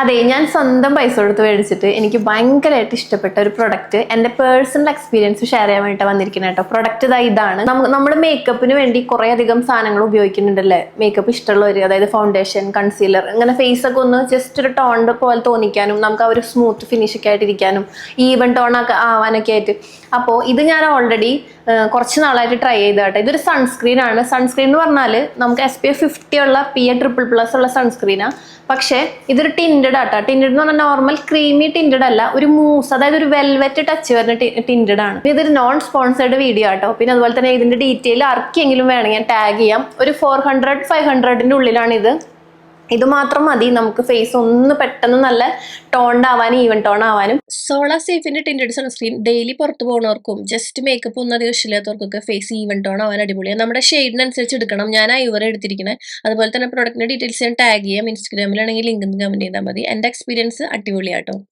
അതെ ഞാൻ സ്വന്തം പൈസ കൊടുത്ത് മേടിച്ചിട്ട് എനിക്ക് ഭയങ്കരമായിട്ട് ഇഷ്ടപ്പെട്ട ഒരു പ്രൊഡക്റ്റ് എന്റെ പേഴ്സണൽ എക്സ്പീരിയൻസ് ഷെയർ ചെയ്യാൻ വേണ്ടിയിട്ട് വന്നിരിക്കുന്നത് കേട്ടോ. പ്രൊഡക്റ്റ് ഇതാ ഇതാണ്. നമ്മൾ മേക്കപ്പിന് വേണ്ടി കുറെ അധികം സാധനങ്ങൾ ഉപയോഗിക്കുന്നുണ്ടല്ലേ? മേക്കപ്പ് ഇഷ്ടമുള്ളവർ അതായത് ഫൗണ്ടേഷൻ കൺസീലർ അങ്ങനെ ഫേസ് ഒക്കെ ഒന്ന് ജസ്റ്റ് ഒരു ടോൺ പോലെ തോന്നിക്കാനും നമുക്ക് ആ ഒരു സ്മൂത്ത് ഫിനിഷ് ഒക്കെ ആയിട്ടിരിക്കാനും ഈവൻ ടോൺ ഒക്കെ ആവാനൊക്കെ ആയിട്ട്. അപ്പോൾ ഇത് ഞാൻ ഓൾറെഡി കുറച്ച് നാളായിട്ട് ട്രൈ ചെയ്ത കേട്ടോ. ഇതൊരു സൺസ്ക്രീൻ ആണ്. സൺസ്ക്രീൻ എന്ന് പറഞ്ഞാൽ നമുക്ക് എസ് പി എഫ് ഫിഫ്റ്റി ഉള്ള പി എ ട്രിപ്പിൾ പ്ലസ് ഉള്ള സൺസ്ക്രീനാണ് പക്ഷേ ഇതൊരു ടിന്റഡ് ആട്ടോ. ടിന്റഡ് എന്ന് പറഞ്ഞാൽ നോർമൽ ക്രീമി ടിന്റഡ് അല്ല ഒരു മൂസ് അതായത് ഒരു വെൽവെറ്റ് ടച്ച് വരുന്ന ടിന്റഡ് ആണ്. ഇതൊരു നോൺ സ്പോൺസേർഡ് വീഡിയോ ആട്ടോ. പിന്നെ അതുപോലെ തന്നെ ഇതിന്റെ ഡീറ്റെയിൽ ആർക്കെങ്കിലും വേണമെങ്കിൽ ഞാൻ ടാഗ് ചെയ്യാം. ഒരു ഫോർ ഹൺഡ്രഡ് ഫൈവ് ഹൺഡ്രഡിന്റെ ഉള്ളിലാണ് ഇത് ഇത് മാത്രം മതി. നമുക്ക് ഫേസ് ഒന്ന് പെട്ടെന്ന് നല്ല ടോൺഡ് ആവാനും ഈവൻ ടോൺ ആവാനും. സോളാ സേഫിന്റെ ടിന്റഡ് സൺസ്ക്രീൻ ഡെയിലി പുറത്തു പോകുന്നവർക്കും ജസ്റ്റ് മേക്കപ്പ് ഒന്നും അധികം ഇഷ്ടമില്ലാത്തവർക്കൊക്കെ ഫേസ് ഈവൻ ടോൺ ആവാൻ അടിപൊളിയാണ് നമ്മുടെ ഷെയ്ഡിനനുസരിച്ച് എടുക്കണം. ഞാൻ ഐവർ എടുത്തിരിക്കുന്നത് അതുപോലെ തന്നെ പ്രോഡക്റ്റിന്റെ ഡീറ്റെയിൽസ് ഞാൻ ടാഗ് ചെയ്യാം. ഇൻസ്റ്റാഗ്രാമിലാണെങ്കിൽ ലിങ്ക് കമന്റ് ചെയ്താൽ മതി. എന്റെ എക്സ്പീരിയൻസ് അടിപൊളിയാട്ടോ.